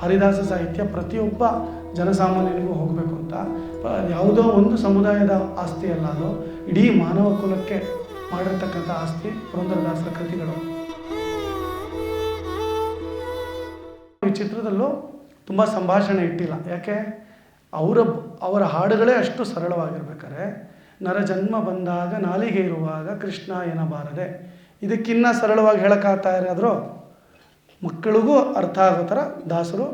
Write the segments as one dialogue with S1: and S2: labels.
S1: ಹರಿದಾಸ ಸಾಹಿತ್ಯ ಪ್ರತಿಯೊಬ್ಬ ಜನಸಾಮಾನ್ಯರಿಗೂ ಹೋಗಬೇಕು ಅಂತ. ಯಾವುದೋ ಒಂದು ಸಮುದಾಯದ ಆಸ್ತಿ ಅಲ್ಲ ಅದು. ಇಡೀ ಮಾನವ ಕುಲಕ್ಕೆ ಮಾಡಿರ್ತಕ್ಕಂಥ ಆಸ್ತಿ ಪುರಂದರದಾಸರ ಕೃತಿಗಳು. ಈ ಚಿತ್ರದಲ್ಲೂ ತುಂಬ ಸಂಭಾಷಣೆ ಇಟ್ಟಿಲ್ಲ. ಯಾಕೆ? ಅವರ ಅವರ ಹಾಡುಗಳೇ ಅಷ್ಟು ಸರಳವಾಗಿರ್ಬೇಕಾದ್ರೆ, ನರ ಜನ್ಮ ಬಂದಾಗ ನಾಲಿಗೆ ಇರುವಾಗ ಕೃಷ್ಣ ಏನಬಾರದೆ ಇದಕ್ಕಿನ್ನ ಸರಳವಾಗಿ ಹೇಳಕ್ಕಾಗ್ತಾ ಇರೋದ್ರು ಮಕ್ಕಳಿಗೂ ಅರ್ಥ ಆಗೋ ಥರ ದಾಸರು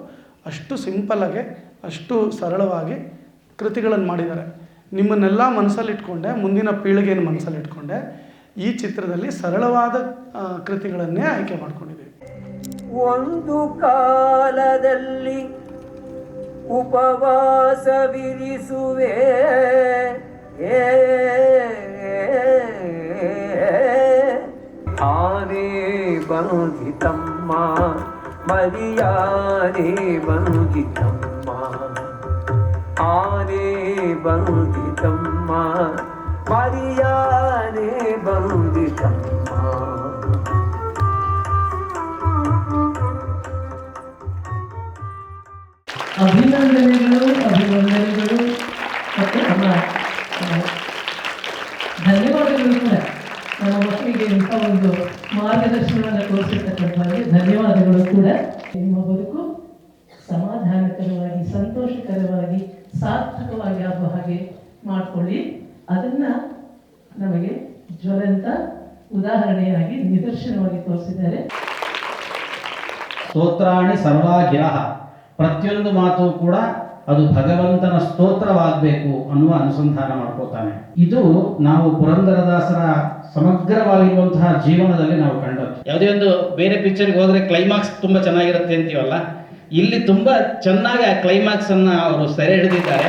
S1: ಅಷ್ಟು ಸಿಂಪಲಾಗಿ ಅಷ್ಟು ಸರಳವಾಗಿ ಕೃತಿಗಳನ್ನು ಮಾಡಿದ್ದಾರೆ ನಿಮ್ಮನ್ನೆಲ್ಲ ಮನಸ್ಸಲ್ಲಿಟ್ಕೊಂಡೆ ಮುಂದಿನ ಪೀಳಿಗೆಯನ್ನು ಮನಸ್ಸಲ್ಲಿಟ್ಕೊಂಡೆ ಈ ಚಿತ್ರದಲ್ಲಿ ಸರಳವಾದ ಕೃತಿಗಳನ್ನೇ ಆಯ್ಕೆ ಮಾಡ್ಕೊಂಡಿದ್ದೀವಿ
S2: ಒಂದು ಕಾಲದಲ್ಲಿ ಉಪವಾಸವಿರಿಸುವೆ ಏ ಆನೆ ಬಂಧಿತಮ್ಮ ಮರಿಯಾನೆ ಬಂಧಿತಮ್ಮ ಆನೆ ಬಂಧಿತಮ್ಮ ಮರಿಯಾನೆ ಬಂಧಿತಮ್ಮ
S3: ಅಭಿನಂದನೆಗಳು ಅಭಿನಂದನೆಗಳು ಮತ್ತು ನಮ್ಮ ಆ, ಧನ್ಯವಾದಗಳು ಕೂಡ ನಮ್ಮ ಮಕ್ಕಳಿಗೆ ಇಂಥ ಒಂದು ಮಾರ್ಗದರ್ಶನವನ್ನು ತೋರಿಸಿರ್ತಕ್ಕಂಥ ಧನ್ಯವಾದಗಳು ಕೂಡ. ನಿಮ್ಮ ಬದುಕು ಸಮಾಧಾನಕರವಾಗಿ, ಸಂತೋಷಕರವಾಗಿ, ಸಾರ್ಥಕವಾಗಿ ಆಗುವ ಹಾಗೆ ಮಾಡಿಕೊಳ್ಳಿ. ಅದನ್ನು ನಮಗೆ ಜ್ವಲಂತ ಉದಾಹರಣೆಯಾಗಿ ನಿದರ್ಶನವಾಗಿ ತೋರಿಸಿದ್ದಾರೆ.
S4: ಸ್ತೋತ್ರಾಣಿ ಸರ್ವಾಗ್ಯಾಹ ಪ್ರತಿಯೊಂದು ಮಾತು ಕೂಡ ಅದು ಭಗವಂತನ ಸ್ತೋತ್ರವಾಗಬೇಕು ಅನ್ನುವ ಅನುಸಂಧಾನ ಮಾಡ್ಕೋತಾನೆ. ಇದು ನಾವು ಪುರಂದರದಾಸರ ಸಮಗ್ರವಾಗಿರುವಂತಹ ಜೀವನದಲ್ಲಿ ನಾವು ಕಂಡದ್ದು. ಯಾವುದೇ ಒಂದು ಬೇರೆ ಪಿಕ್ಚರ್ಗೆ ಹೋದ್ರೆ ಕ್ಲೈಮ್ಯಾಕ್ಸ್ ತುಂಬಾ ಚೆನ್ನಾಗಿರುತ್ತೆ ಅಂತೀವಲ್ಲ? ಇಲ್ಲಿ ತುಂಬಾ ಚೆನ್ನಾಗಿ ಆ ಕ್ಲೈಮ್ಯಾಕ್ಸ್ ಅನ್ನ ಅವರು ಸೆರೆ ಹಿಡಿದಿದ್ದಾರೆ.